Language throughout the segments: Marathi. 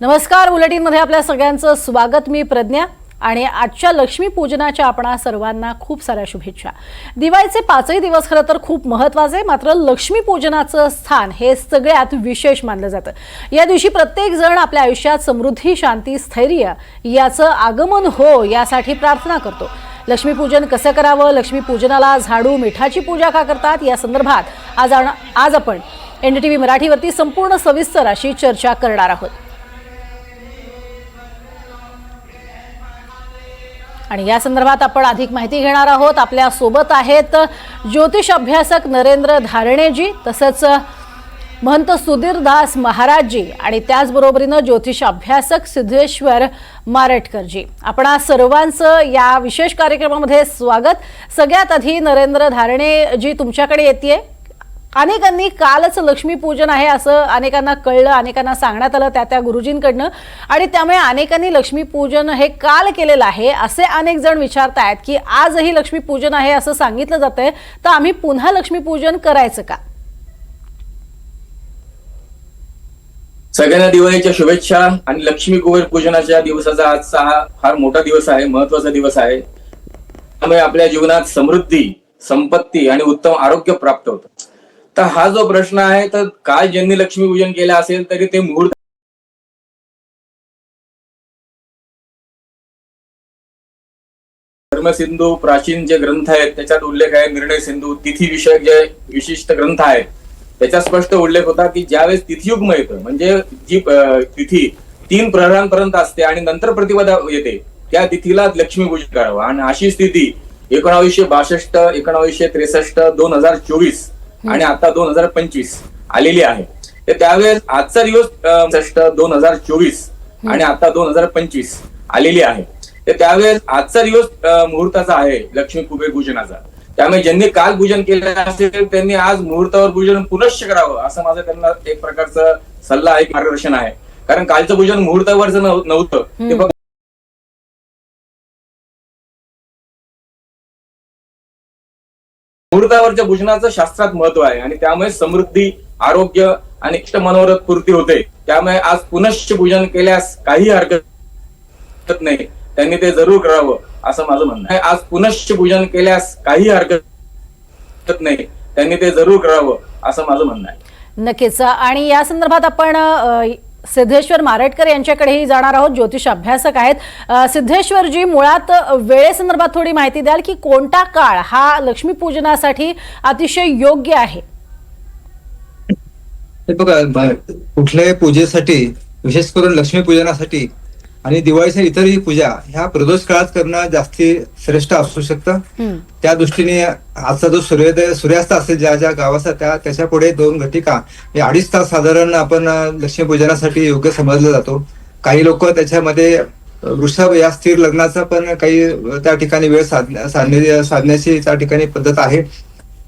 नमस्कार बुलेटिनमध्ये आपल्या सगळ्यांचं स्वागत. मी प्रज्ञा आणि आजच्या लक्ष्मी पूजनाच्या आपणा सर्वांना खूप साऱ्या शुभेच्छा. दिवाळीचे पाचही दिवस खरं तर खूप महत्त्वाचे मात्र लक्ष्मी पूजनाचं स्थान हे सगळ्यात विशेष मानलं जातं. या दिवशी प्रत्येक जण आपल्या आयुष्यात समृद्धी शांती स्थैर्य याचं आगमन हो यासाठी प्रार्थना करतो. लक्ष्मीपूजन कसं करावं? लक्ष्मीपूजनाला झाडू मिठाची पूजा का करतात? या संदर्भात आज आज आपण एन डी टी व्ही मराठीवरती संपूर्ण सविस्तर अशी चर्चा करणार आहोत. आणि या संदर्भात आपण अधिक माहिती घेणार आहोत. आपल्यासोबत आहेत ज्योतिष अभ्यासक नरेंद्र धारणेजी तसंच महंत सुधीरदास महाराजजी आणि त्याचबरोबरीनं ज्योतिष अभ्यासक सिद्धेश्वर मारटकरजी. आपण आज सर्वांचं या विशेष कार्यक्रमामध्ये स्वागत. सगळ्यात आधी नरेंद्र धारणेजी तुमच्याकडे येते अनेकांनी कालच लक्ष्मीपूजन आहे असं अनेकांना कळलं अनेकांना सांगण्यात आलं त्या त्या गुरुजींकडनं. आणि त्यामुळे अनेकांनी लक्ष्मीपूजन हे काल केलेलं आहे. असे अनेक जण विचारतायत की आजही लक्ष्मीपूजन आहे असं सांगितलं जातंय. तर आम्ही पुन्हा लक्ष्मीपूजन करायचं का? सगळ्यांना दिवाळीच्या शुभेच्छा आणि लक्ष्मी कुबेर पूजनाच्या दिवसाचा आजचा हा फार मोठा दिवस आहे महत्त्वाचा दिवस आहे. त्यामुळे आपल्या जीवनात समृद्धी संपत्ती आणि उत्तम आरोग्य प्राप्त होतं. तर हा जो प्रश्न आहे तर काल ज्यांनी लक्ष्मी पूजन केलं असेल तरी ते मुहूर्त धर्मसिंधू प्राचीन जे ग्रंथ आहेत त्याच्यात उल्लेख आहे निर्णय सिंधू तिथी विषयक जे विशिष्ट ग्रंथ आहेत त्याच्यात स्पष्ट उल्लेख होता की ज्यावेळेस तिथियुग्म येतं म्हणजे जी तिथी तीन प्रहरांपर्यंत असते आणि नंतर प्रतिपदा येते त्या तिथीला लक्ष्मी पूजन करावं. आणि अशी स्थिती एकोणावीसशे बासष्ट एकोणावीसशे त्रेसष्ट दोन हजार चोवीस आणि आता दोन हजार पंचवीस आलेली आहे. तर त्यावेळेस आजचा दिवस दोन हजार चोवीस आणि आता दोन हजार पंचवीस आलेली आहे. तर त्यावेळेस आजचा दिवस मुहूर्ताचा आहे लक्ष्मी कुबेर पूजनाचा. त्यामुळे ज्यांनी काल पूजन केलं असेल त्यांनी आज मुहूर्तावर पूजन पुनश्च करावं असं माझं त्यांना एक प्रकारचं सल्ला आहे मार्गदर्शन आहे. कारण कालचं पूजन मुहूर्तावरचं नव्ह- नव्हतं. ते फक्त भूषणाचं शास्त्रात महत्त्व आहे आणि त्यामुळे समृद्धी आरोग्य आणि इष्ट मनोरथ पूर्ती होते. त्यामुळे आज पुनश्च पूजन केल्यास काही हरकत नाही. त्यांनी ते जरूर करावं असं माझं म्हणणं आहे. आज पुनश्च पूजन केल्यास काही हरकत नाही. त्यांनी ते जरूर करावं असं माझं म्हणणं आहे. नक्कीच. आणि या संदर्भात आपण सिद्धेश्वर मारटकर यांच्याकडेही जाणार आहोत. ज्योतिष अभ्यासक आहेत. सिद्धेश्वरजी मुळात वेळेसंदर्भात थोडी माहिती द्याल की कोणता काळ हा लक्ष्मीपूजनासाठी अतिशय योग्य आहे? बघा कुठल्याही पूजेसाठी विशेष करून लक्ष्मी पूजनासाठी आणि दिवाळीच्या इतरही पूजा ह्या प्रदोष काळात करणं जास्ती श्रेष्ठ असू शकतं. त्या दृष्टीने आजचा जो सूर्योदय सूर्यास्त असेल ज्या ज्या गावाचा त्या त्याच्या पुढे दोन घटिका हे अडीच तास साधारण आपण अं, लक्ष्मी पूजनासाठी योग्य समजला जातो. काही लोक त्याच्यामध्ये वृषभ या स्थिर लग्नाचा पण काही त्या ठिकाणी वेळ साधण्या साधण्या- साधण्याची त्या ठिकाणी पद्धत आहे.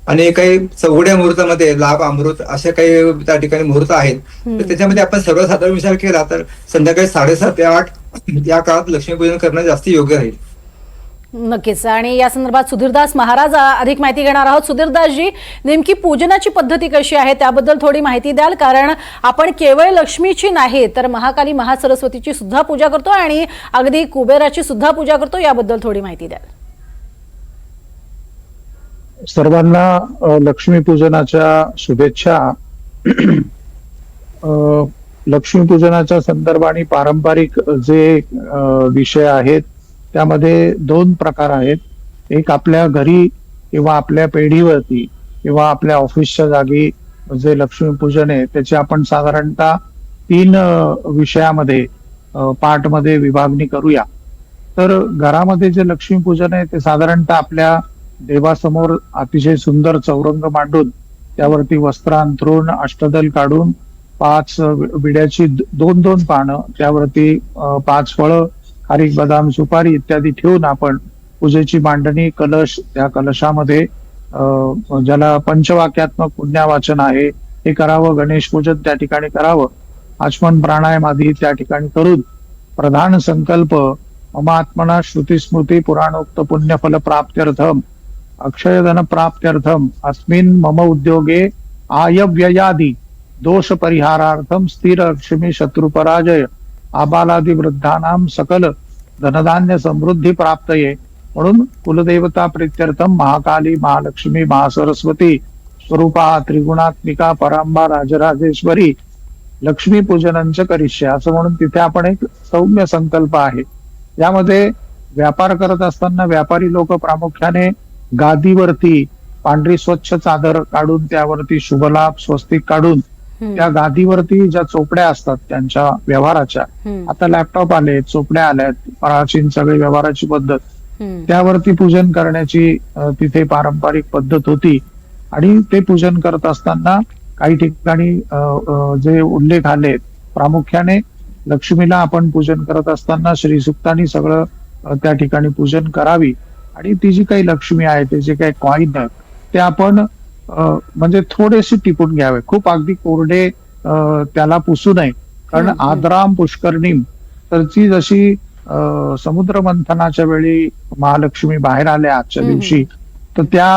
आणि काही चौघड्या मुहूर्तामध्ये लाभ अमृत असे काही त्या ठिकाणी मुहूर्त आहेत. तर त्याच्यामध्ये आपण सर्वसाधारण विचार केला तर संध्याकाळी साडेसात ते आठ या काळात लक्ष्मीपूजन करणं जास्त योग्य राहील. नक्कीच. आणि या संदर्भात सुधीरदास महाराज अधिक माहिती घेणार आहोत. सुधीरदासजी नेमकी पूजनाची पद्धती कशी आहे त्याबद्दल थोडी माहिती द्याल? कारण आपण केवळ लक्ष्मीची नाही तर महाकाली महासरस्वतीची सुद्धा पूजा करतो आणि अगदी कुबेराची सुद्धा पूजा करतो याबद्दल थोडी माहिती द्याल. सर्वांना लक्ष्मीपूजनाच्या शुभेच्छा. लक्ष्मीपूजनाच्या संदर्भाने पारंपरिक जे विषय आहेत त्यामध्ये दोन प्रकार आहेत. एक आपल्या घरी किंवा आपल्या पेढीवरती किंवा आपल्या ऑफिसच्या जागी जे लक्ष्मीपूजन आहे त्याची आपण साधारणतः तीन विषयामध्ये पाठमध्ये विभागणी करूया. तर घरामध्ये जे लक्ष्मीपूजन आहे ते साधारणतः आपल्या देवासमोर अतिशय सुंदर चौरंग मांडून त्यावरती वस्त्र अंथरून अष्टदल काढून पाच विड्याची दोन दोन पानं त्यावरती पाच फळं खारीक बदाम सुपारी इत्यादी ठेवून आपण पूजेची मांडणी कलश त्या कलशामध्ये ज्याला पंचवाक्यात्मक पुण्यावाचन आहे हे करावं गणेश पूजन त्या ठिकाणी करावं आचमन प्राणायाम आधी त्या ठिकाणी करून प्रधान संकल्प ममात्मना श्रुती स्मृती पुराणोक्त पुण्यफल प्राप्त्यर्थम अक्षयधन प्राप्त्यर्थम अस्मिन मम उद्योगे आयव्ययादी. दोष परिहारार्थम स्थिर लक्ष्मी शत्रुपराजय। आबालादी वृद्धानाम सकल धनधान्य समृद्धी प्राप्त ये म्हणून कुलदेवता प्रित्यर्थम महाकाली महालक्ष्मी महासरस्वती स्वरूपा त्रिगुणात्मिका परांबा राजराजेश्वरी लक्ष्मी पूजनांच करिष्य। असं म्हणून तिथे आपण एक सौम्य संकल्प आहे. यामध्ये व्यापार करत असताना व्यापारी लोक प्रामुख्याने गादीवरती पांढरी स्वच्छ चादर काढून त्यावरती शुभलाभ स्वस्तिक काढून त्या गादीवरती ज्या चोपड्या असतात त्यांच्या व्यवहाराच्या आता लॅपटॉप आले चोपड्या आल्यात प्राचीन सगळी व्यवहाराची पद्धत. त्यावरती पूजन करण्याची तिथे पारंपरिक पद्धत होती. आणि ते पूजन करत असताना काही ठिकाणी जे उल्लेख आले प्रामुख्याने लक्ष्मीला आपण पूजन करत असताना श्रीसुक्तानी सगळं अ, त्या ठिकाणी पूजन करावी. आणि ती जी काही लक्ष्मी आहे ते जे काही कॉईन आहेत ते आपण म्हणजे थोडेसे टिपून घ्यावे. खूप अगदी कोरडे त्याला पुसू नये. कारण. आद्राम पुष्करणीम तर ती जशी समुद्र मंथनाच्या वेळी महालक्ष्मी बाहेर आल्या आजच्या दिवशी तर त्या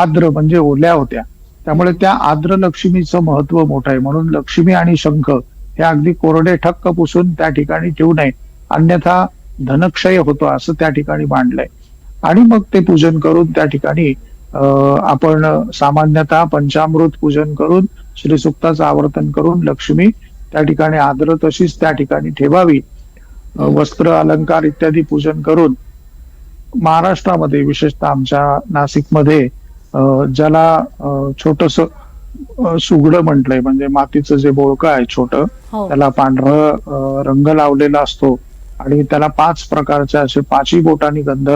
आद्र म्हणजे ओल्या होत्या. त्यामुळे त्या आद्र लक्ष्मीचं महत्त्व मोठं आहे. म्हणून लक्ष्मी आणि शंख हे अगदी कोरडे ठक्क पुसून त्या ठिकाणी ठेवू नये. अन्यथा धनक्षय होतो असं त्या ठिकाणी मांडलंय. आणि मग ते पूजन करून त्या ठिकाणी आपण सामान्यतः पंचामृत पूजन करून श्रीसुक्ताचं आवर्तन करून लक्ष्मी त्या ठिकाणी आदर तशीच त्या ठिकाणी ठेवावी. वस्त्र अलंकार इत्यादी पूजन करून महाराष्ट्रामध्ये विशेषतः आमच्या नाशिकमध्ये अं, ज्याला छोटस सुगडं म्हटलंय म्हणजे मातीचं जे बोळकं आहे छोटं हो. त्याला पांढरं रंग लावलेला असतो आणि त्याला पाच प्रकारचे असे पाचही बोटांनी गंध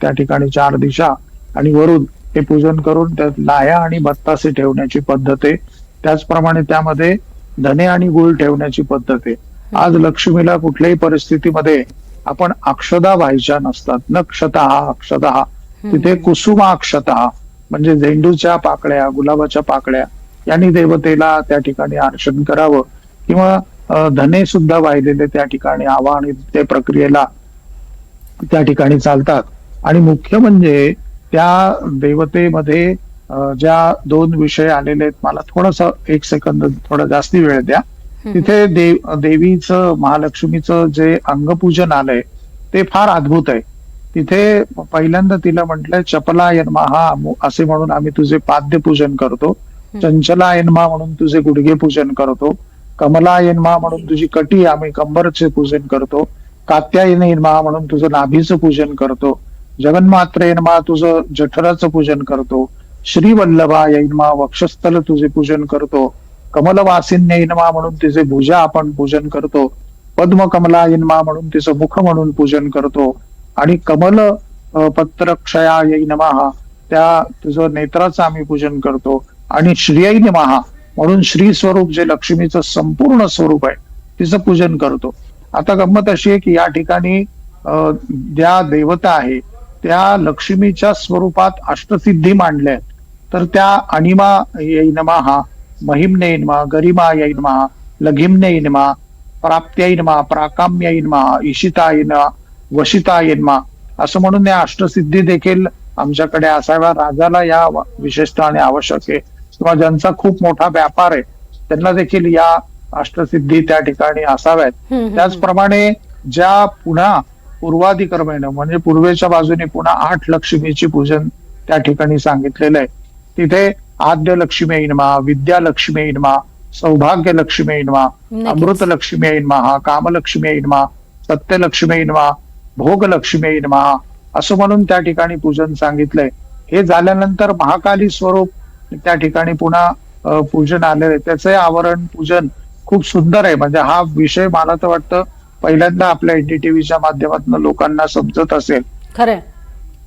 त्या ठिकाणी चार दिशा आणि वरून हे पूजन करून त्यात लाया आणि बत्तासे ठेवण्याची पद्धत आहे. त्याचप्रमाणे त्यामध्ये धने आणि गुळ ठेवण्याची पद्धत आहे. आज लक्ष्मीला कुठल्याही परिस्थितीमध्ये आपण अक्षदा व्हायच्या नसतात. न क्षता अक्षता तिथे कुसुमा अक्षता म्हणजे झेंडूच्या पाकळ्या गुलाबाच्या पाकळ्या यांनी देवतेला त्या ठिकाणी अर्चन करावं. किंवा धने सुद्धा वाहिलेले त्या ठिकाणी हवा आणि ते प्रक्रियेला त्या ठिकाणी चालतात. आणि मुख्य म्हणजे त्या देवतेमध्ये ज्या दोन विषय आलेले आहेत मला थोडस एक सेकंद थोडा जास्ती वेळ द्या. तिथे देव देवीचं महालक्ष्मीचं जे अंगपूजन आलंय ते फार अद्भुत आहे. तिथे पहिल्यांदा तिला म्हटलंय चपला यन्माहा असे म्हणून आम्ही तुझे पाद्य पूजन करतो. चंचला यन्मा म्हणून तुझे गुडघे पूजन करतो. कमला यन्मा म्हणून तुझी कटी आम्ही कंबरचे पूजन करतो. कात्यायन यन्मा म्हणून तुझं नाभीचं पूजन करतो. जगन्मात्रेन्मा तुझं जठराचं पूजन करतो. श्री वल्लभा यन्मा वक्षस्थल तुझे पूजन करतो. कमलवासिन्य यन्मा म्हणून तिचे भुजा आपण पूजन करतो. पद्म कमला यन्मा म्हणून तिचं मुख म्हणून पूजन करतो. आणि कमल पत्रक्षया यै त्या तुझं नेत्राचं आम्ही पूजन करतो. आणि श्रियै महा म्हणून श्री स्वरूप जे लक्ष्मीचं संपूर्ण स्वरूप आहे तिचं पूजन करतो. आता गंमत अशी आहे की या ठिकाणी ज्या देवता आहे त्या लक्ष्मीच्या स्वरूपात अष्टसिद्धी मांडल्या तर त्या अनिमा येई नमः महिमने नमः गरिमा येई नमः लघिमने नमः प्राप्त्यै नमः प्राकाम्यै नमः ईशिताय नमः वशिताय नमः. असं म्हणून या अष्टसिद्धी देखील आमच्याकडे असाव्या. राजाला या विशेषताने आवश्यक आहे. किंवा ज्यांचा खूप मोठा व्यापार आहे त्यांना देखील या अष्टसिद्धी त्या ठिकाणी असाव्यात. त्याचप्रमाणे ज्या पुन्हा पूर्वाधिक्रमेनं म्हणजे पूर्वेच्या बाजूने पुन्हा आठ लक्ष्मीची पूजन त्या ठिकाणी सांगितलेलं आहे. तिथे आद्य लक्ष्मी इनमा विद्या लक्ष्मी इनमा सौभाग्य लक्ष्मी इनमा नक्कीच. अमृत लक्ष्मी इनमा कामलक्ष्मी इनमा सत्यलक्ष्मी इनमा भोग लक्ष्मी इनमा असं म्हणून त्या ठिकाणी पूजन सांगितलंय. हे झाल्यानंतर महाकाली स्वरूप त्या ठिकाणी पुन्हा पूजन आलेलं आहे. त्याचं आवरण पूजन खूप सुंदर आहे. म्हणजे हा विषय मला तर वाटतं पहिल्यांदा आपल्या एनडीटीव्हीच्या माध्यमातून लोकांना समजत असेल खरंय.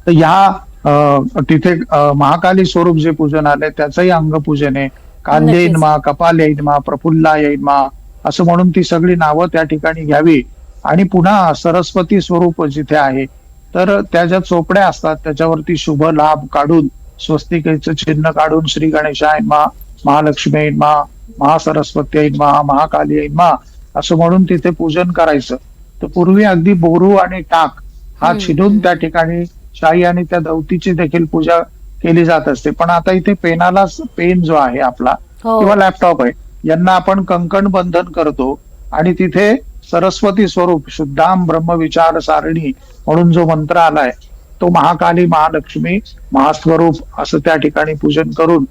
तर ह्या तिथे महाकाली स्वरूप जे पूजन आलंय त्याचंही अंगपूजन आहे. कांदे. येईनमा कपाल येईनमा प्रफुल्ला येईनमा असं म्हणून ती सगळी नावं त्या ठिकाणी घ्यावी. आणि पुन्हा सरस्वती स्वरूप जिथे आहे तर त्या ज्या चोपड्या असतात त्याच्यावरती शुभ लाभ काढून स्वस्तिकेचं चिन्ह काढून श्री गणेशाय मा महालक्ष्मी मा महासरस्वती मा महाकाली मा असं म्हणून तिथे पूजन करायचं. तर पूर्वी अगदी बोरू आणि टाक हा छिडून त्या ठिकाणी शाही आणि त्या दौतीची देखील पूजा केली जात असते. पण आता इथे पेनाला पेन जो आहे आपला हो. किंवा लॅपटॉप आहे यांना आपण कंकण बंधन करतो आणि तिथे सरस्वती स्वरूप शुद्धाम ब्रह्म विचार सारणी म्हणून जो मंत्र आलाय तो महाकाली महालक्ष्मी महास्वरूप असं त्या ठिकाणी पूजन करून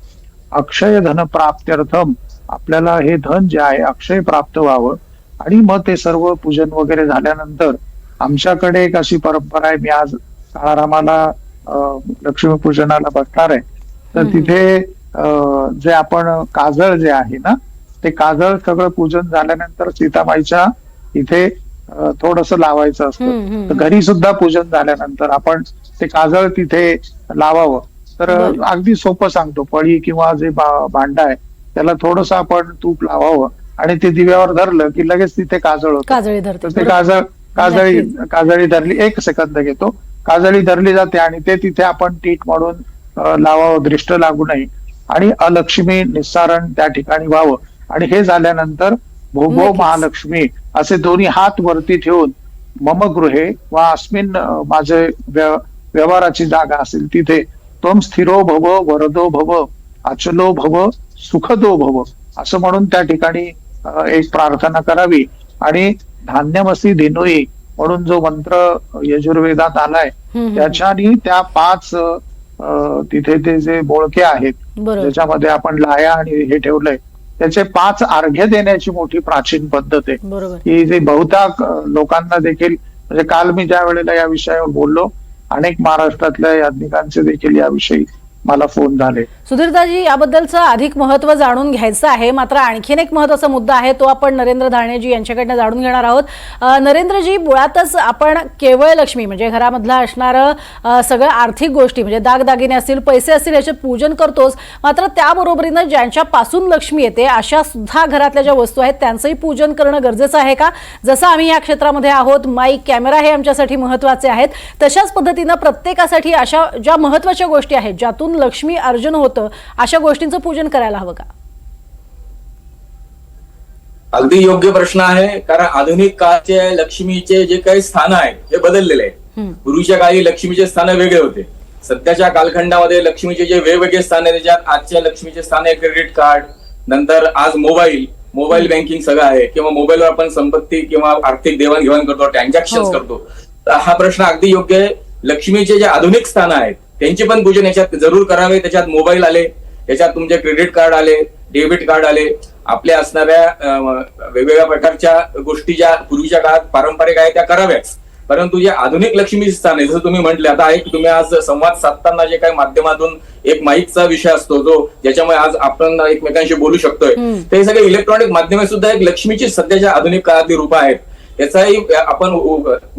अक्षय धन प्राप्त्यर्थम आपल्याला हे धन जे आहे अक्षय प्राप्त व्हावं. आणि मग ते सर्व पूजन वगैरे झाल्यानंतर आमच्याकडे एक अशी परंपरा आहे मी आज काळारामाला लक्ष्मीपूजनाला बसणार आहे तर. तिथे जे आपण काजळ जे आहे ना ते काजळ सगळं पूजन झाल्यानंतर सीतामाईच्या इथे थोडस लावायचं असतं तर. घरी सुद्धा पूजन झाल्यानंतर आपण ते काजळ तिथे लावावं तर. अगदी सोपं सांगतो पळी किंवा जे भांड आहे त्याला थोडस आपण तूप लावावं आणि ते दिव्यावर धरलं की लगेच तिथे काजळ होतं. काजळी तर धरते ते काजळ काजळी. काजळी धरली एक सेकंद घेतो. काजळी धरली जाते आणि ते तिथे आपण टीट म्हणून लावावं दृष्ट लागू नये. आणि अलक्ष्मी निस्सारण त्या ठिकाणी व्हावं. आणि हे झाल्यानंतर भोगो नक्कीच. महालक्ष्मी असे दोन्ही हात वरती ठेवून मम गृहे वा अस्मिन माझे व्य- व्यवहाराची जागा असेल तिथे त्वम स्थिरो भव वरदो भव अचलो भव सुखदो भव असं म्हणून त्या ठिकाणी एक प्रार्थना करावी. आणि धान्यमसी दिनोई म्हणून जो मंत्र यजुर्वेदात आलाय. त्याच्यानी त्या पाच तिथे ते जे बोळके आहेत बरोबर. ज्याच्यामध्ये आपण लाया आणि हे ठेवलंय त्याचे पाच अर्घ्य देण्याची मोठी प्राचीन पद्धत आहे. की जे बहुतांक लोकांना देखील म्हणजे काल मी ज्या वेळेला या विषयावर बोललो अनेक महाराष्ट्रातल्या याज्ञिकांचे देखील याविषयी मला फोन झाले. सुधीरदाजी याबद्दलचं अधिक महत्त्व जाणून घ्यायचं आहे. मात्र आणखीन एक महत्त्वाचा मुद्दा आहे तो आपण नरेंद्र धारणेजी यांच्याकडनं जाणून घेणार आहोत. नरेंद्रजी मुळातच आपण केवळ लक्ष्मी म्हणजे घरामधलं असणारं सगळं आर्थिक गोष्टी म्हणजे दागदागिने असतील पैसे असतील याचे पूजन करतोच मात्र त्याबरोबरीनं ज्यांच्यापासून लक्ष्मी येते अशा सुद्धा घरातल्या ज्या वस्तू आहेत त्यांचंही पूजन करणं गरजेचं आहे का? जसं आम्ही या क्षेत्रामध्ये आहोत माईक कॅमेरा हे आमच्यासाठी महत्त्वाचे आहेत. तशाच पद्धतीनं प्रत्येकासाठी अशा ज्या महत्त्वाच्या गोष्टी आहेत ज्यातून लक्ष्मी अर्जन होतं अशा गोष्टींचं पूजन करायला हवं का? अगदी योग्य प्रश्न आहे कारण आधुनिक काळचे लक्ष्मीचे जे काही स्थान आहे हे बदललेले आहे. पूर्वीच्या काळी लक्ष्मीचे स्थान वेगळे होते. सध्याच्या कालखंडामध्ये लक्ष्मीचे जे वेगवेगळे स्थान आहे त्याच्यात आजच्या लक्ष्मीचे स्थान आहे क्रेडिट कार्ड नंतर आज मोबाईल मोबाईल बँकिंग सगळं आहे किंवा मोबाईलवर आपण संपत्ती किंवा आर्थिक देवाणघेवाण करतो ट्रान्झॅक्शन हो. करतो. तर हा प्रश्न अगदी योग्य आहे. लक्ष्मीचे जे आधुनिक स्थान आहेत त्यांचे पण पूजन याच्यात जरूर करावे. त्याच्यात मोबाईल आले त्याच्यात तुमचे क्रेडिट कार्ड आले डेबिट कार्ड आले. आपल्या असणाऱ्या वेगवेगळ्या प्रकारच्या गोष्टी ज्या पूर्वीच्या काळात पारंपरिक आहेत त्या कराव्याच. परंतु जे आधुनिक लक्ष्मी स्थान आहे जसं तुम्ही म्हटले आता एक तुम्ही आज संवाद साधताना जे काही माध्यमातून एक माईकचा विषय असतो जो ज्याच्यामुळे आज आपण एकमेकांशी बोलू शकतोय. ते सगळे इलेक्ट्रॉनिक माध्यमे सुद्धा एक लक्ष्मीची सध्याच्या आधुनिक काळातली रूप आहेत. त्याचाही आपण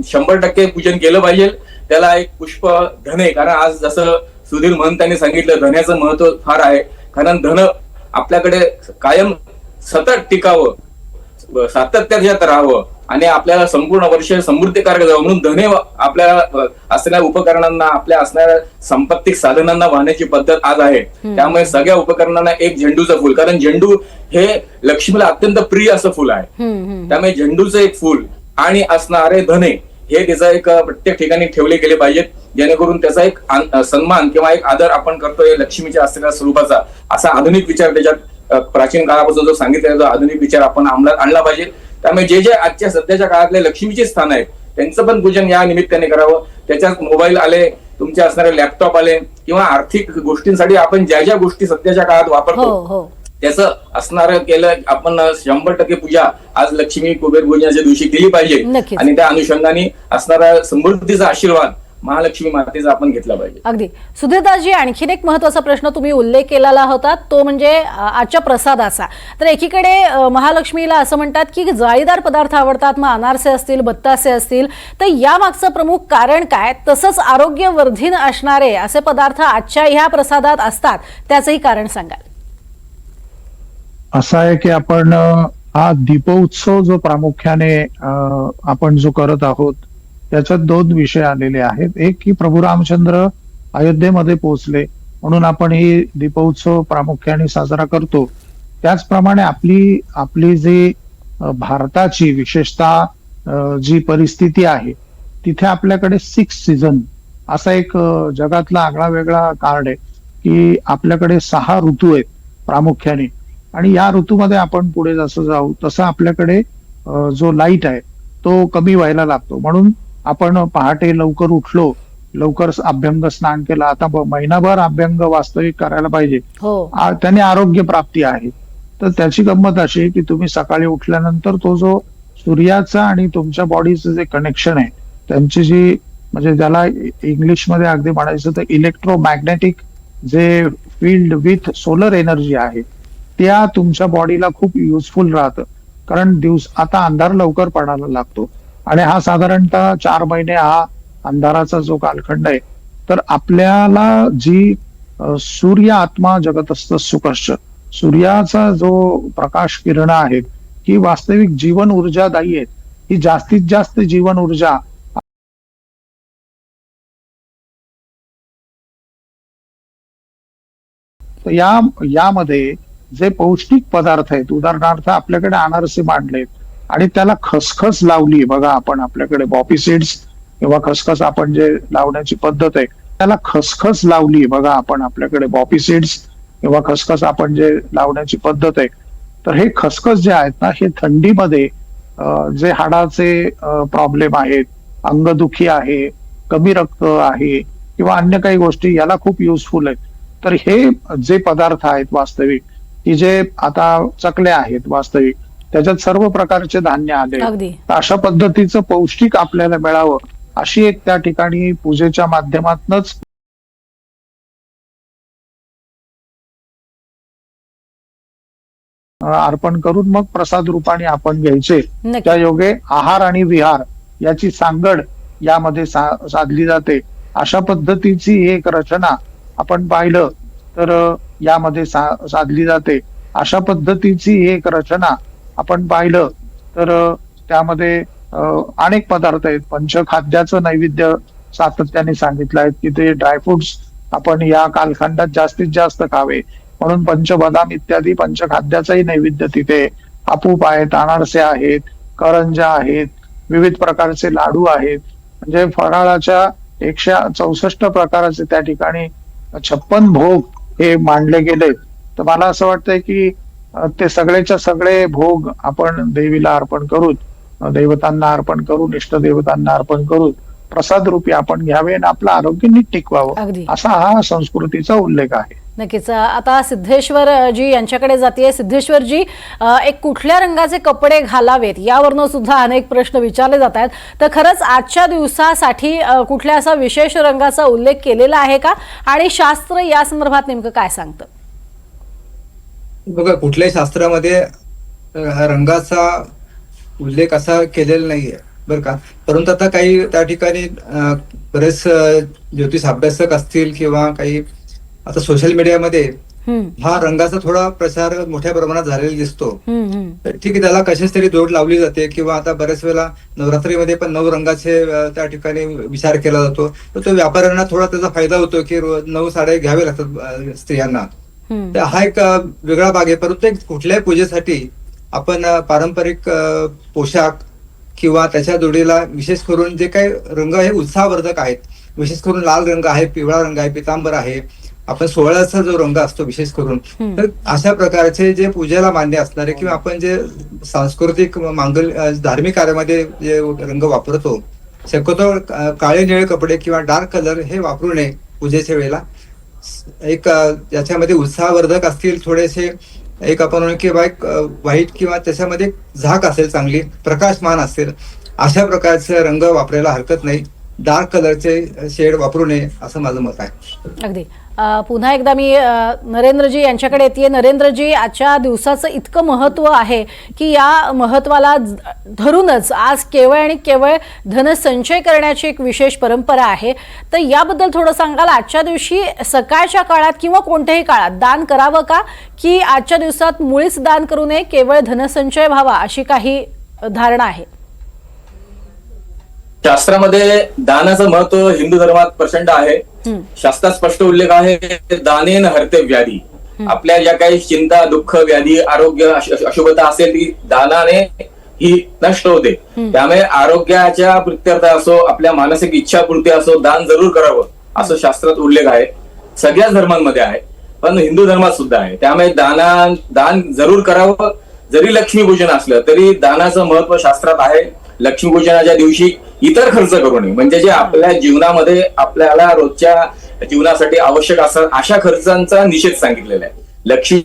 शंभर टक्के पूजन केलं पाहिजे. त्याला एक पुष्प धने कारण आज जसं सुधीर महंतांनी सांगितलं धन्याचं महत्त्व फार आहे. कारण धन आपल्याकडे कायम सतत टिकावं सातत्यात राहावं आणि आपल्याला संपूर्ण वर्ष समृद्धीकारक जावं म्हणून धने आपल्या असणाऱ्या उपकरणांना आपल्या असणाऱ्या संपत्तिक साधनांना वाहण्याची पद्धत आज आहे. त्यामुळे सगळ्या उपकरणांना एक झेंडूचं फुल. कारण झेंडू हे लक्ष्मीला अत्यंत प्रिय असं फुल आहे. त्यामुळे झेंडूचं एक फुल आणि असणारे धने हे त्याचा एक प्रत्येक ठिकाणी ठेवले गेले पाहिजेत. जेणेकरून त्याचा एक सन्मान किंवा एक आदर आपण करतोय लक्ष्मीच्या असलेल्या स्वरूपाचा. असा आधुनिक विचार त्याच्यात प्राचीन काळापासून जो सांगितलेला जो आधुनिक विचार आपण अंमलात आणला पाहिजे. त्यामुळे जे जे आजच्या सध्याच्या काळातले लक्ष्मीचे स्थान आहेत त्यांचं पण पूजन या निमित्ताने करावं. त्याच्यात मोबाईल आले तुमचे असणारे लॅपटॉप आले किंवा आर्थिक गोष्टींसाठी आपण ज्या ज्या गोष्टी सध्याच्या काळात वापरतो हो, हो. त्याचं असणारं केलं आपण शंभर टक्के पूजा आज लक्ष्मी कुबेर पूजनाच्या दिवशी केली पाहिजे. आणि त्या अनुषंगाने असणारा समृद्धीचा आशीर्वाद महालक्ष्मी मातेचा आपण घेतला पाहिजे. अगदी. सुधीरदासजी आणखीन एक महत्त्वाचा प्रश्न तुम्ही उल्लेख केलेला होता तो म्हणजे आजच्या प्रसादाचा. तर एकीकडे महालक्ष्मीला असं म्हणतात की जाळीदार पदार्थ आवडतात मग अनारसे असतील बत्तासे असतील. तर यामागचं प्रमुख कारण काय? तसंच आरोग्यवर्धीन असणारे असे पदार्थ आजच्या ह्या प्रसादात असतात. त्याचंही कारण सांगाल. असं आहे की आपण हा दीपोत्सव जो प्रामुख्याने आपण जो करत आहोत त्याच्यात दोन विषय आलेले आहेत. एक की प्रभू रामचंद्र अयोध्येमध्ये पोहोचले म्हणून आपण ही दीपोत्सव प्रामुख्याने साजरा करतो. त्याचप्रमाणे आपली आपली जी भारताची विशेषतः जी परिस्थिती आहे तिथे आपल्याकडे सिक्स सीझन असा एक जगातला आगळा वेगळा कार्ड आहे की आपल्याकडे सहा ऋतू आहेत प्रामुख्याने. आणि या ऋतूमध्ये आपण पुढे जसं जाऊ तसं आपल्याकडे जो लाइट आहे तो कमी व्हायला लागतो. म्हणून आपण पहाटे लवकर उठलो लवकर अभ्यंग स्नान केला. आता महिनाभर अभ्यंग वास्तविक करायला पाहिजे. हो. त्याने आरोग्य प्राप्ती आहे. तर त्याची गंमत अशी की तुम्ही सकाळी उठल्यानंतर तो जो सूर्याचा आणि तुमच्या बॉडीचं जे कनेक्शन आहे त्यांची जी म्हणजे ज्याला इंग्लिशमध्ये अगदी म्हणायचं तर इलेक्ट्रोमॅग्नेटिक जे फील्ड विथ सोलर एनर्जी आहे त्या तुमच्या बॉडीला खूप युजफुल राहतं. कारण दिवस आता अंधार लवकर पडायला लागतो. आणि हा साधारणतः चार महिने हा अंधाराचा जो कालखंड आहे तर आपल्याला जी सूर्य आत्मा जगत असतं सुकर्ष सूर्याचा जो प्रकाश किरण आहेत ही वास्तविक जीवन ऊर्जादायी आहेत. ही जास्तीत जास्त जीवन ऊर्जा या यामध्ये जे पौष्टिक पदार्थ आहेत उदाहरणार्थ आपल्याकडे अनारसे मांडलेत आणि त्याला खसखस लावली बघा आपण आपल्याकडे बॉपी सीड्स किंवा खसखस आपण जे लावण्याची पद्धत आहे त्याला खसखस लावली बघा आपण आपल्याकडे बॉपी सीड्स किंवा खसखस आपण जे लावण्याची पद्धत आहे. तर हे खसखस जे आहेत ना हे थंडीमध्ये जे हाडाचे प्रॉब्लेम आहेत अंगदुखी आहे कमी रक्त आहे किंवा अन्य काही गोष्टी याला खूप युजफुल आहेत. तर हे जे पदार्थ आहेत वास्तविक की जे आता चकले आहेत वास्तविक त्याच्यात सर्व प्रकारचे धान्य आले. अशा पद्धतीचं पौष्टिक आपल्याला मिळावं अशी एक त्या ठिकाणी पूजेच्या माध्यमातूनच अर्पण करून मग प्रसाद रूपाने आपण घ्यायचे. त्या योगे आहार आणि विहार याची सांगड यामध्ये सा- साधली जाते. अशा पद्धतीची एक रचना आपण पाहिलं तर यामध्ये सा- साधली जाते. अशा पद्धतीची एक रचना आपण पाहिलं तर त्यामध्ये अनेक पदार्थ आहेत. पंचखाद्याचं नैवेद्य सातत्याने सांगितलं आहे की ते ड्रायफ्रुट्स आपण या कालखंडात जास्तीत जास्त खावे. म्हणून पंचबदाम इत्यादी पंचखाद्याचंही नैवेद्य तिथे आपूप आहेत. अनारसे आहेत करंजा आहेत विविध प्रकारचे लाडू आहेत. म्हणजे फराळाच्या एकशे चौसष्ट प्रकाराचे त्या ठिकाणी छप्पन भोग हे मांडले गेले. तर मला असं वाटतंय की ते सगळेच्या सगळे भोग आपण देवीला अर्पण करून अ, देवतांना अर्पण करून इष्टदेवतांना अर्पण करून प्रसाद रूपी आपण घ्यावे आणि आपलं आरोग्य नीट टिकवावं. असा हा संस्कृतीचा उल्लेख आहे. नक्कीच. आता सिद्धेश्वर जी यांच्याकडे जाते सिद्धेश्वरजी जी एक कुठल्या रंगाचे कपडे घालावेत यावरनं सुद्धा अनेक प्रश्न विचारले जात आहेत. तर खरंच आजच्या दिवसासाठी कुठल्या असा विशेष रंगाचा उल्लेख केलेला आहे का? आणि शास्त्र या संदर्भात नेमकं काय सांगतं? बघा कुठल्याही शास्त्रामध्ये रंगाचा उल्लेख असा केलेला नाहीये बरं का? परंतु आता काही त्या ठिकाणी बरेच ज्योतिष अभ्यासक असतील किंवा काही आता सोशल मीडियामध्ये हा रंगाचा थोडा प्रचार मोठ्या प्रमाणात झालेला दिसतो. तर ठीक आहे त्याला कशाच तरी जोड लावली जाते किंवा आता बऱ्याच वेळेला नवरात्रीमध्ये पण नऊ रंगाचे त्या ठिकाणी विचार केला जातो. तर तो व्यापाऱ्यांना थोडा त्याचा फायदा होतो की नऊ साड्या घ्यावे लागतात स्त्रियांना. तर हा एक वेगळा भाग आहे. परंतु एक कुठल्याही पूजेसाठी आपण पारंपरिक पोशाख किंवा त्याच्या जोडीला विशेष करून जे काही रंग हे उत्साहवर्धक आहेत विशेष करून लाल रंग आहे पिवळा रंग आहे पितांबर आहे आपण सोहळ्याचा जो रंग असतो विशेष करून. तर अशा प्रकारचे जे पूजेला मान्य असणारे किंवा आपण जे सांस्कृतिक मांगल धार्मिक कार्यामध्ये जे रंग वापरतो शक्यतो काळे निळे कपडे किंवा डार्क कलर हे वापरू नये पूजेच्या वेळेला एक याच्यामध्ये उत्साहवर्धक असतील थोडेसे एक आपण म्हणू की बा एक व्हाईट किंवा त्याच्यामध्ये झाक असेल चांगली प्रकाशमान असेल अशा प्रकारचे रंग वापरायला हरकत नाही डार्क कलरचे शेड वापरू नये असं माझं मत आहे. अगदी. पुन्हा एकदा मी नरेंद्रजी यांच्याकडे येते नरेंद्रजी आजच्या दिवसाचं इतकं महत्त्व आहे की या महत्त्वाला धरूनच आज केवळ आणि केवळ धनसंचय करण्याची एक विशेष परंपरा आहे. तर याबद्दल थोडं सांगाल? आजच्या दिवशी सकाळच्या काळात किंवा कोणत्याही काळात दान करावं का? की आजच्या दिवसात मुळीच दान करू नये? केवळ धनसंचय व्हावा अशी काही धारणा आहे. शास्त्रामध्ये दानाचं महत्त्व हिंदू धर्मात प्रचंड आहे. शास्त्रात स्पष्ट उल्लेख आहे दानेन हरते व्याधी. आपल्या ज्या काही चिंता दुःख व्याधी आरोग्य अश- अशुभता असेल ती दानाने ही नष्ट होते. त्यामुळे आरोग्याच्या प्रित्यर्थ असो आपल्या मानसिक इच्छापूर्ती असो दान जरूर करावं असं शास्त्रात उल्लेख आहे. सगळ्याच धर्मांमध्ये आहे पण हिंदू धर्मात सुद्धा आहे. त्यामुळे दाना दान जरूर करावं. जरी लक्ष्मीपूजन असलं तरी दानाचं महत्त्व शास्त्रात आहे. लक्ष्मीपूजनाच्या दिवशी इतर खर्च करू नये. म्हणजे जे आपल्या जीवनामध्ये आपल्याला रोजच्या जीवनासाठी आवश्यक असतात अशा खर्चांचा निषेध सांगितलेला आहे. लक्ष्मी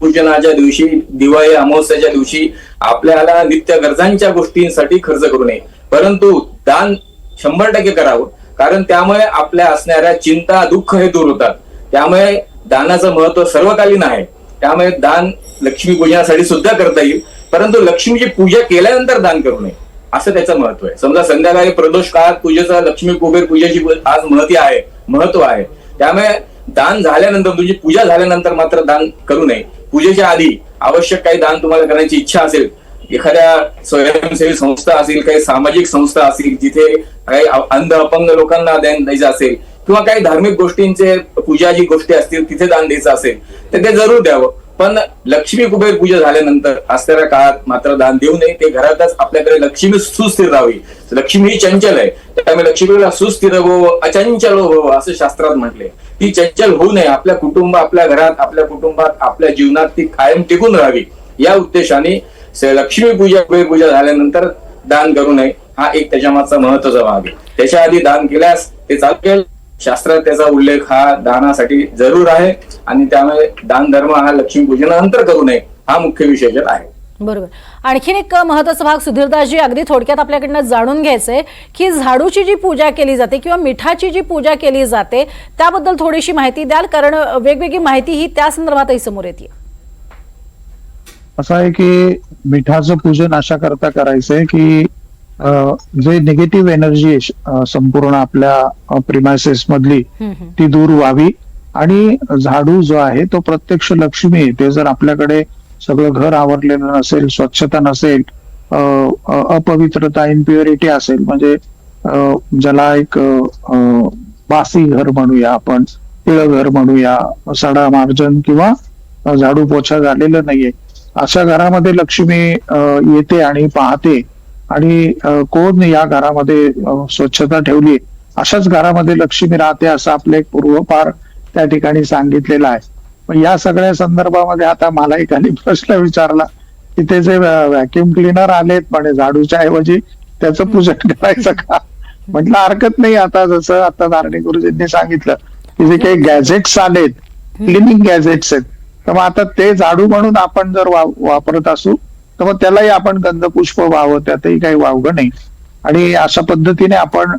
पूजनाच्या दिवशी दिवाळी अमावस्याच्या दिवशी आपल्याला नित्य गरजांच्या गोष्टींसाठी खर्च करू नये. परंतु दान शंभर टक्के करावं. कारण त्यामुळे आपल्या असणाऱ्या चिंता दुःख हे दूर होतात. त्यामुळे दानाचं महत्त्व सर्वकालीन आहे. त्यामुळे दान लक्ष्मी पूजनासाठी सुद्धा करता येईल. परंतु लक्ष्मीची पूजा केल्यानंतर दान करू नये. असं त्याचं महत्त्व आहे. समजा संध्याकाळी प्रदोष काळात पूजेचा लक्ष्मी कुबेर पूजेची आज महती आहे महत्त्व आहे. त्यामुळे दान झाल्यानंतर तुमची पूजा झाल्यानंतर मात्र दान करू नये. पूजेच्या आधी आवश्यक काही दान तुम्हाला करण्याची इच्छा असेल एखाद्या स्वयंसेवी संस्था असेल काही सामाजिक संस्था असेल जिथे काही अंध अपंग लोकांना दान द्यायचं असेल किंवा काही धार्मिक गोष्टींचे पूजाची गोष्टी असतील तिथे दान द्यायचं असेल तर ते जरूर द्यावं. पण लक्ष्मी कुबेर पूजा झाल्यानंतर असणाऱ्या काळात मात्र दान देऊ नये. ते घरातच आपल्याकडे लक्ष्मी सुस्थिर राहावी. लक्ष्मी ही चंचल आहे. त्यामुळे लक्ष्मीला सुस्थिर हो अचंचल हो असं शास्त्रात म्हटले. ती चंचल होऊ नये. आपल्या कुटुंब आपल्या घरात आपल्या कुटुंबात आपल्या जीवनात ती कायम टिकून राहावी. या उद्देशाने लक्ष्मी पूजा कुबेर पूजा झाल्यानंतर दान करू नये. हा एक त्याच्या मागचा महत्त्वाचा भाग आहे. त्याच्या आधी दान केल्यास ते चालेल शास्त्रात त्याचा उल्लेख हा दानासाठी जरूर आहे आणि त्यामुळे दान धर्म हा लक्ष्मी पूजनानंतर करू नये हा मुख्य विषय आहे. बरोबर. आणखीन एक महत्त्वाचा भाग सुधीरदासजी अगदी थोडक्यात आपल्याकडनं जाणून घ्यायचंय की झाडूची जी पूजा केली जाते किंवा मिठाची जी पूजा केली जाते त्याबद्दल थोडीशी माहिती द्याल कारण वेगवेगळी माहिती ही त्या संदर्भातही समोर येते. असं आहे की मिठाचं पूजन अशा करता करायचंय की जे निगेटिव्ह एनर्जी संपूर्ण आपल्या प्रिमायसेस मधली ती दूर व्हावी. आणि झाडू जो आहे तो प्रत्यक्ष लक्ष्मी. ते जर आपल्याकडे सगळं घर आवरलेलं नसेल स्वच्छता नसेल अपवित्रता इम्प्युरिटी असेल म्हणजे ज्याला एक बासी घर म्हणूया आपण तिळ घर म्हणूया सडा मार्जन किंवा झाडू पोछा झालेलं नाहीये. अशा घरामध्ये लक्ष्मी येते आणि पाहते. आणि कोण या घरामध्ये स्वच्छता ठेवली अशाच घरामध्ये लक्ष्मी राहते असं आपलं एक पूर्वपार त्या ठिकाणी सांगितलेलं आहे. पण या सगळ्या संदर्भामध्ये आता मला एकाने प्रश्न विचारला. की ते जे व्हॅक्युम क्लिनर आलेत म्हणे झाडूच्या ऐवजी त्याचं पूजन करायचं का? म्हटलं हरकत नाही आता जसं आता नारणी गुरुजींनी सांगितलं की जे काही गॅझेट्स आलेत क्लिनिंग गॅझेट्स आहेत. तर मग आता ते झाडू म्हणून आपण जर वापरत असू तर मग त्यालाही आपण गंधपुष्प व्हावं त्यातही काही वावगं नाही. आणि अशा पद्धतीने आपण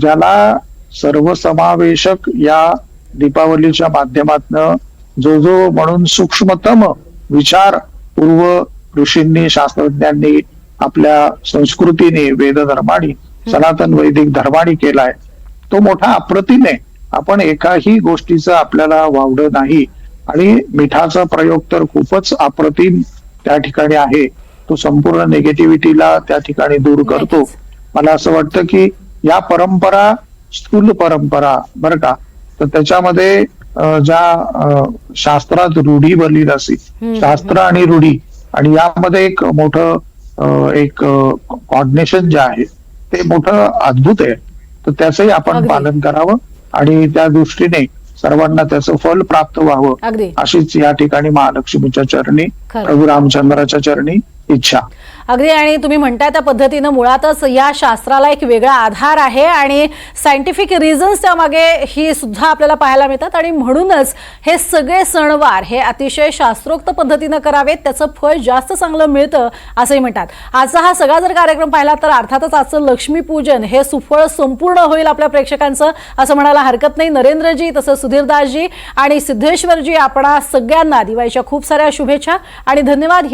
ज्याला सर्वसमावेशक या दीपावलीच्या माध्यमातनं जो जो म्हणून सूक्ष्मतम विचार पूर्व ऋषींनी शास्त्रज्ञांनी आपल्या संस्कृतीने वेदधर्माने सनातन वैदिक धर्माने केलाय. तो मोठा अप्रतिम आहे आपण एकाही गोष्टीचं आपल्याला वावडं नाही. आणि मिठाचा प्रयोग तर खूपच अप्रतिम त्या ठिकाणी आहे तो संपूर्ण निगेटिव्हिटीला त्या ठिकाणी दूर करतो. मला असं वाटतं की या परंपरा स्थूल परंपरा बरं का? तर त्याच्यामध्ये ज्या शास्त्रात रूढी बनली असे शास्त्र आणि रूढी आणि यामध्ये एक मोठं एक कॉर्डिनेशन जे आहे ते मोठं अद्भुत आहे. तर त्याचंही आपण. पालन करावं आणि त्या दृष्टीने सर्वांना त्याचं फल प्राप्त व्हावं अशीच या ठिकाणी महालक्ष्मीच्या चरणी. प्रभू रामचंद्राच्या चरणी इच्छा. अगदी आणि तुम्ही म्हणताय त्या पद्धतीनं मुळातच या शास्त्राला एक वेगळा आधार आहे आणि सायंटिफिक रिझन्स त्यामागे ही सुद्धा आपल्याला पाहायला मिळतात. आणि म्हणूनच हे सगळे सणवार हे अतिशय शास्त्रोक्त पद्धतीनं करावेत. त्याचं फळ जास्त चांगलं मिळतं असंही म्हणतात. आजचा हा सगळा जर कार्यक्रम पाहिला तर अर्थातच आजचं लक्ष्मीपूजन हे सुफळ संपूर्ण होईल आपल्या प्रेक्षकांचं असं म्हणायला हरकत नाही. नरेंद्रजी तसंच सुधीरदासजी आणि सिद्धेश्वरजी आपणा सगळ्यांना दिवाळीच्या खूप साऱ्या शुभेच्छा आणि धन्यवाद.